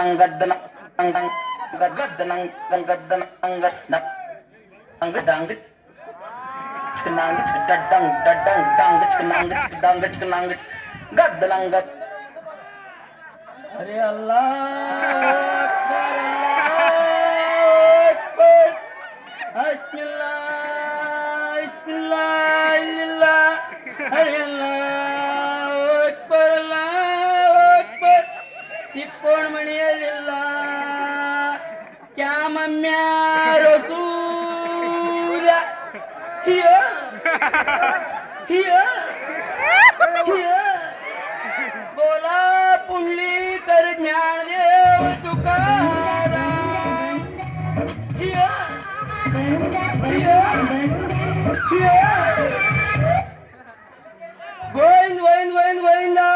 ang gadda ng ang ang gadda ng ang gadda ng ang gadda ang gadda ang chikanangit dadang dadang dangit chikanangit क्या मम्म्या रसूल हिय हिय हिय बोला पुंडली कर ज्ञानदेव तुकाराम हिय हिय हिय गोविंद गोविंद गोविंद गोविंद गोविंद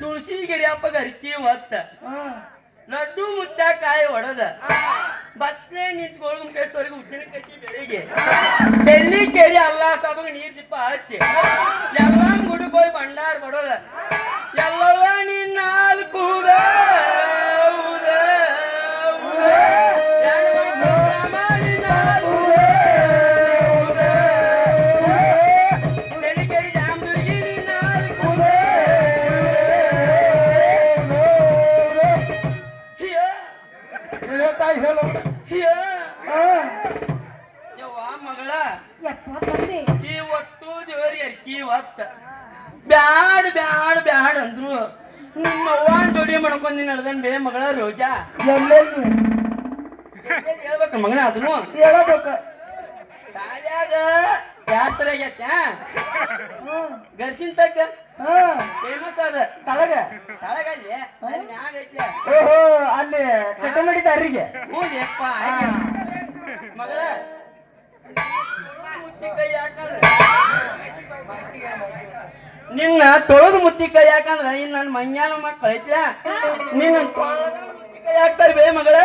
ತುಳಸಿ ಗಿರಿಯಪ್ಪ ಗರಿಕಿ ಒತ್ತ ಲಡ್ಡು ಮುದ್ದ ಕಾಯಿ ಒಡದ ಬತ್ಲೆ ನಿಂತ್ ಗೋಳ್ಗುಂಟೇಶ್ವರಿಗೆ ಉದ್ದಿನ ಕಟ್ಟಿ ಬೆಳಿಗ್ಗೆ ಚೆಲ್ಲಿ ಕೇರಿ ಅಲ್ಲ ಸಬಗ ನೀರ್ ದಿಪ್ಪ ಹಚ್ಚಿ ಎಲ್ಲ ಗುಡಕ್ ಹೋಗಿ ಭಂಡಾರ ಬಡೋದ ತಾಯಿ ಹೇಳು? ಯವ್ವ ಮಗಳ. ಈ ಒಟ್ಟು ಜೋರಿ ಅರ್ಕಿ ಒತ್ತ. ಬ್ಯಾಡ ಬ್ಯಾಡ ಬ್ಯಾಡ ಅಂದ್ರು. ನಿಮ್ಮ ಅವ್ವನ್ ಜೋಡಿ ಮಾಡ್ಕೊಂಡಿ ನಡ್ದನ್ ಬೇ ಮಗಳ ರೋಜಾ. ಎಲ್ಲೆಲ್ಲಿ? ಹೇಳ್ಬೇಕು ಮಗನ ಅದನ್ನು? ಹೇಳಬೇಕ. ಸಾಲ್ಯಾಗ ಜಾಸ್ತಿ ಆಗೈತ ಗರ್ಸಿನ್ ತಕ್ಕ? ಹಾ ಫೇಮಸ್ ಅದ ತಳಗ? ತಳಗಲ್ಲಿ? ಅಲ್ಲಿ ಮ್ಯಾಗ ಐತಿ ಓಹೋ ಅಲ್ಲಿ ಅರಿಗೆ ಹೂದೆಪ್ಪ ಮಗಳ. ನಿನ್ನ ತೊಳೆದು ಮುತ್ತಿ ಕೈ ಯಾಕಂದ್ರ ಇನ್ ನನ್ ಮಂಗ್ಯಾನ ಮಕ್ಕಳು ಐತ್ಲ ನಿನ್ನ ತೊಳೆದು ಮುತ್ತಿ ಕೈ ಹಾಕ್ತಾರ ಬೇ ಮಗಳ.